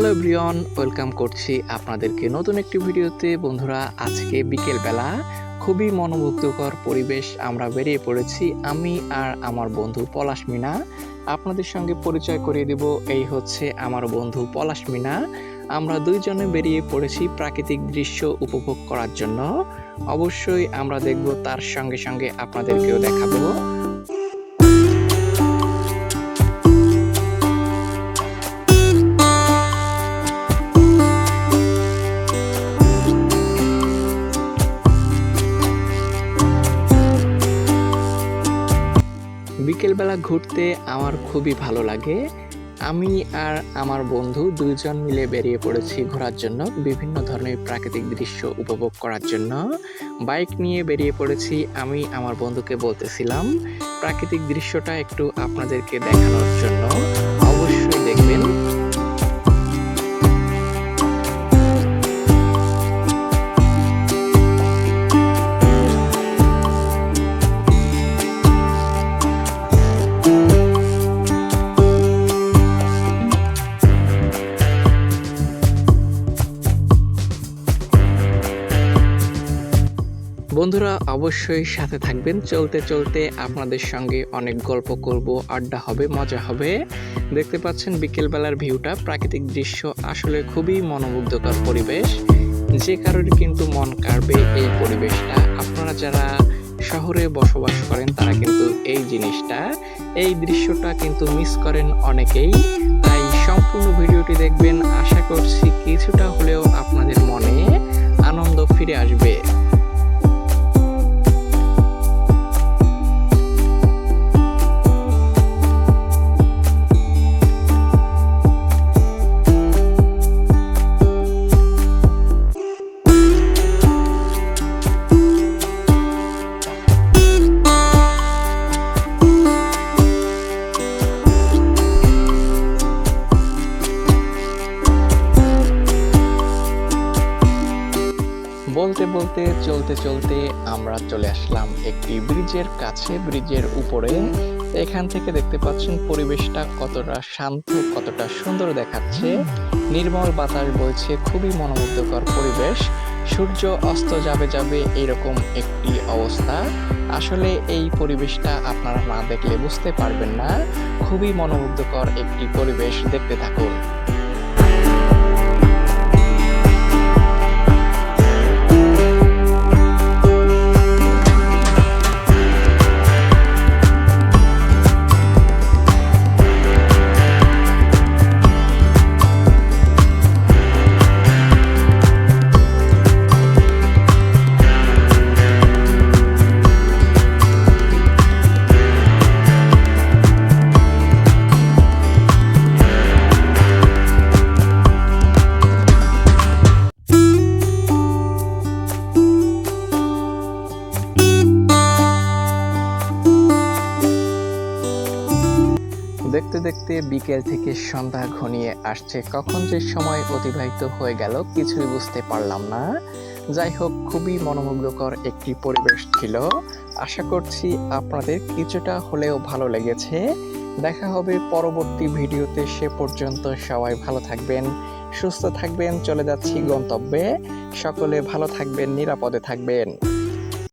Hello Brian welcome করছি আপনাদেরকে নতুন একটি ভিডিওতে। বন্ধুরা, আজকে বিকেলবেলা খুবই মনোমুগ্ধকর পরিবেশ আমরা বেরিয়ে পড়েছি। আমি আর আমার বন্ধু পলাশ মিনা। আপনাদের সঙ্গে পরিচয় করিয়ে দেব, এই হচ্ছে আমার বন্ধু পলাশ মিনা। আমরা দুইজনে বেরিয়ে পড়েছি প্রাকৃতিক দৃশ্য উপভোগ করার জন্য। অবশ্যই আমরা দেখব, তার সঙ্গে সঙ্গে আপনাদেরকেও দেখাবো। বিকেলবেলা ঘুরতে আমার খুবই ভালো লাগে। আমি আর আমার বন্ধু দুজন মিলে বেরিয়ে পড়েছি ঘোরার জন্য বিভিন্ন ধরনের প্রাকৃতিক দৃশ্য উপভোগ করার জন্য। বাইক নিয়ে বেরিয়ে পড়েছি, আমি আমার বন্ধুকে বলতেছিলাম, প্রাকৃতিক দৃশ্যটা একটু আপনাদেরকে দেখানোর জন্য। বন্ধুরা, অবশ্যই সাথে থাকবেন। চলতে চলতে আপনাদের সঙ্গে অনেক গল্প করব, আড্ডা হবে, মজা হবে। দেখতে পাচ্ছেন বিকেলবেলার ভিউটা, প্রাকৃতিক দৃশ্য আসলে খুবই মনোমুগ্ধকর পরিবেশ। যে কারণে কিন্তু মন কাড়বে এই পরিবেশটা। আপনারা যারা শহরে বসবাস করেন, তারা কিন্তু এই জিনিসটা, এই দৃশ্যটা কিন্তু মিস করেন অনেকেই। তাই সম্পূর্ণ ভিডিওটি দেখবেন। আশা করছি কিছুটা হলেও আপনাদের মনে বলতে বলতে, চলতে চলতে আমরা চলে আসলাম একটি ব্রিজের কাছে। ব্রিজের উপরে এখান থেকে দেখতে পাচ্ছেন পরিবেশটা কতটা শান্ত, কতটা সুন্দর দেখাচ্ছে। নির্মল বাতাস বইছে, খুবই মনোমুগ্ধকর পরিবেশ। সূর্য অস্ত যাবে যাবে এরকম একটি অবস্থা। আসলে এই পরিবেশটা আপনারা না দেখলে বুঝতে পারবেন না। খুবই মনোমুগ্ধকর একটি পরিবেশ, দেখতে থাকুন। দেখতে দেখতে বিকেল থেকে সন্ধ্যা ঘনিয়ে আসছে। কখন যে সময় অতিবাহিত হয়ে গেল কিছুই বুঝতে পারলাম না। যাই হোক, খুবই মনোমুগ্ধকর একটি পরিবেশ ছিল। আশা করছি আপনাদের কিছুটা হলেও ভালো লেগেছে। দেখা হবে পরবর্তী ভিডিওতে। সে পর্যন্ত সবাই ভালো থাকবেন, সুস্থ থাকবেন, চলে যাচ্ছি গন্তব্যে। সকলে ভালো থাকবেন, নিরাপদে থাকবেন।